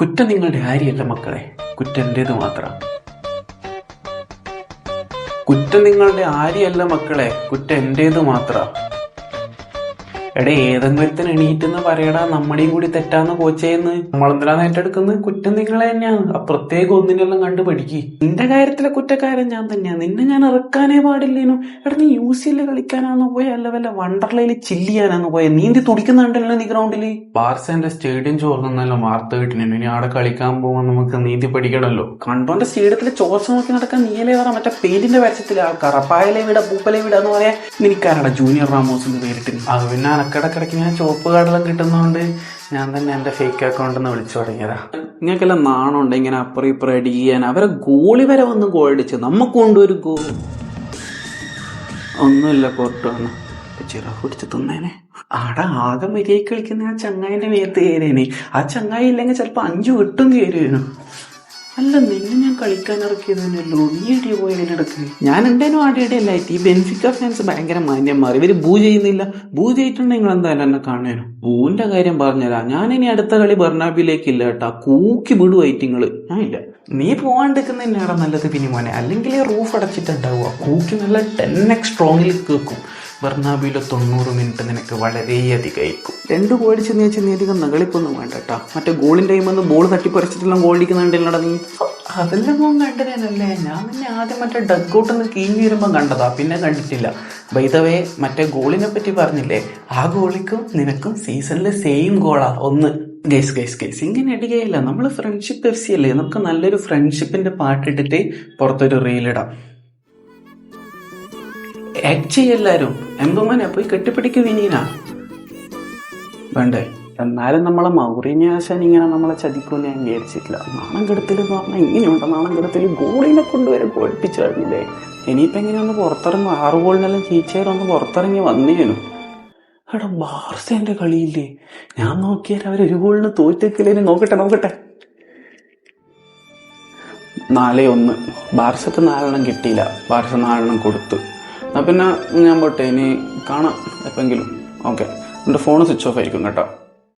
കുറ്റം നിങ്ങളുടെ ആര്യല്ല മക്കളെ. കുറ്റം എന്റേത് മാത്രം. കുറ്റം നിങ്ങളുടെ ആര്യല്ല മക്കളെ. കുറ്റം എന്റേത് മാത്രം. എടേ ഏതെങ്കിലും എണീറ്റെന്ന് പറയടാ നമ്മുടെയും കൂടി തെറ്റാന്ന് കോച്ചേന്ന് നമ്മളെന്തിനാ ഏറ്റെടുക്കുന്നത് കുറ്റം നിങ്ങളെ തന്നെയാണ് ആ പ്രത്യേക ഒന്നിനെല്ലാം കണ്ടു പഠിക്കി. നിന്റെ കാര്യത്തിലെ കുറ്റക്കാരൻ ഞാൻ തന്നെയാണ് നിന്നെ ഞാൻ ഇറക്കാനേ പാടില്ലേനു. എടാ നീ യു സിയിൽ കളിക്കാനാന്ന് പോയ അല്ല വല്ല വണ്ടർലയിൽ ചില്ലിയാനാന്ന് പോയ. നീന്തി തുടിക്കുന്നുണ്ടല്ലോ നീ ഗ്രൗണ്ടിൽ? ബാർസന്റെ സ്റ്റേഡിയം ചോർന്നല്ലോ വാർത്ത കിട്ടിനു ഇനി അവിടെ കളിക്കാൻ പോകുമ്പോൾ നമുക്ക് നീന്തി പഠിക്കണല്ലോ. കണ്ടോന്റെ സ്റ്റേഡിയത്തിലെ ചോർച്ച നോക്കി നടക്കാൻ നീലേ പറ. മറ്റേ പെയിന്റിന്റെ വരച്ചത്തിലെ ആൾക്കാർ അപ്പായലെ വിട പൂപ്പലെ വിട എന്ന് പറയാൻ എനിക്കാരടാ ജൂനിയർ റാമോസിന്റെ പേരിട്ട് അത് പിന്നെ അനക്കിടക്കിടക്ക് ഞാൻ ചുവപ്പ് കാർഡെല്ലാം കിട്ടുന്നതുകൊണ്ട് ഞാൻ തന്നെ എന്റെ ഫേക്ക് അക്കൗണ്ട് എന്ന് വിളിച്ചു തുടങ്ങിയതാ. നിങ്ങൾക്കെല്ലാം നാണുണ്ട് ഇങ്ങനെ അപ്പുറം ഇപ്പുറം അടി ചെയ്യാൻ അവരെ ഗോളി വരെ വന്ന് ഗോൾ അടിച്ച് നമുക്ക് കൊണ്ടൊരു ഗോൾ ഒന്നുമില്ല കോർട്ട് വന്ന്. ചിറ കുടിച്ച് തിന്നേനെ. ആടെ ആകെ മര്യാദ കളിക്കുന്ന ആ ചങ്ങായിന്റെ മേത്ത് കയറിയേനെ. ആ ചങ്ങായി ഇല്ലെങ്കിൽ ചിലപ്പോ അഞ്ചു വിട്ടും കയറിയേനു. അല്ല നിന്നെ ഞാൻ കളിക്കാൻ ഇറക്കിയതന്നെയല്ലോ? നീ എടിയ പോയതിനിടക്ക് ഞാൻ എന്തേനും അല്ല? ഈ ബെൻഫിക്ക ഫാൻസ് ഭയങ്കര മാന്യന്മാർ ഇവർ ബൂ ചെയ്യുന്നില്ല. ബൂ ചെയ്തിട്ടുണ്ടെങ്കിൽ നിങ്ങൾ എന്തായാലും എന്നെ കാണേനു ബൂവിന്റെ കാര്യം പറഞ്ഞുതരാം. ഞാൻ ഇനി അടുത്ത കളി ബർണാബിലേക്ക് ഇല്ല കേട്ടാ. കൂക്കി വിടു ഐറ്റിങ്ങൾ ഞാൻ ഇല്ല. നീ പോവാണ്ടിരിക്കുന്ന തന്നെയാണ് നല്ലത് പിന്നെ മോനെ അല്ലെങ്കിൽ റൂഫ് അടച്ചിട്ടുണ്ടാവുക. കൂക്കി നല്ല ടെൻ എക്സ് സ്ട്രോങ്ങിൽ കേൾക്കും. ബർണാബിയിലെ തൊണ്ണൂറ് മിനിറ്റ് നിനക്ക് വളരെയധികം ആയിരിക്കും രണ്ട് ഗോൾ ചെന്ന് ചെന്ന് അധികം നകളിപ്പൊന്നും വേണ്ട കേട്ടോ മറ്റേ ഗോളിന്റെ ടൈം വന്ന് ബോൾ തട്ടിപ്പറിച്ചിട്ടെല്ലാം ഗോൾ അടിക്കുന്നുണ്ടല്ലോ നീ? അതെല്ലാം മോൻ കണ്ടതേനല്ലേ. ഞാൻ പിന്നെ ആദ്യം മറ്റേ ഡഗ്ഔട്ട് നിന്ന് കീഞ്ഞ് വരുമ്പം കണ്ടതാ. പിന്നെ കണ്ടിട്ടില്ല. ബൈതവേ മറ്റേ ഗോളിനെ പറ്റി പറഞ്ഞില്ലേ? ആ ഗോളിക്കും നിനക്കും സീസണിലെ സെയിം ഗോളാ ഒന്ന്. ഗൈസ് ഗൈസ് ഗൈസ് ഇങ്ങനെ അടികയില്ല നമ്മൾ ഫ്രണ്ട്ഷിപ്പ് എഫ് സി അല്ലേ? നമുക്ക് നല്ലൊരു ഫ്രണ്ട്ഷിപ്പിന്റെ പാട്ടിട്ടിട്ട് പുറത്തൊരു റീലിടാം ആക്ട് ചെയ്യെല്ലാരും എമ്പുമനെ പോയി കെട്ടിപ്പിടിക്ക് വിനീന. വേണ്ടേ? എന്നാലും നമ്മളെ മൗറിന്യാശൻ ഇങ്ങനെ നമ്മളെ ചതിക്കൂന്ന് ഞാൻ വിചാരിച്ചിട്ടില്ല. നാണം കെടുത്തിൽ എന്ന് പറഞ്ഞാൽ ഇങ്ങനെയുണ്ട്. നാണം കെടുത്തിൽ ഗോളിനെ കൊണ്ടുവരെ പഠിപ്പിച്ചു കഴിഞ്ഞില്ലേ ഇനിയിപ്പോ എങ്ങനെയൊന്ന് പുറത്തിറങ്ങും? ആറ് ഗോളിനെല്ലാം ചീച്ചേരൊന്ന് പുറത്തിറങ്ങി വന്നേനു. എടാ ബാർസേന്റെ കളിയില്ലേ? ഞാൻ നോക്കിയാൽ അവർ ഒരു ഗോളിന് തോറ്റേക്കില്ലേ? നോക്കട്ടെ നോക്കട്ടെ. നാലേ ഒന്ന്. ബാർസക്ക് നാലെണ്ണം കിട്ടിയില്ല. ബാർസ നാലെണ്ണം കൊടുത്തു. എന്നാ പിന്നെ ഞാൻ പോട്ടെ ഇനി കാണാം എപ്പെങ്കിലും. ഓക്കെ. എന്റെ ഫോൺ സ്വിച്ച് ഓഫ് ആയിരിക്കും കേട്ടോ.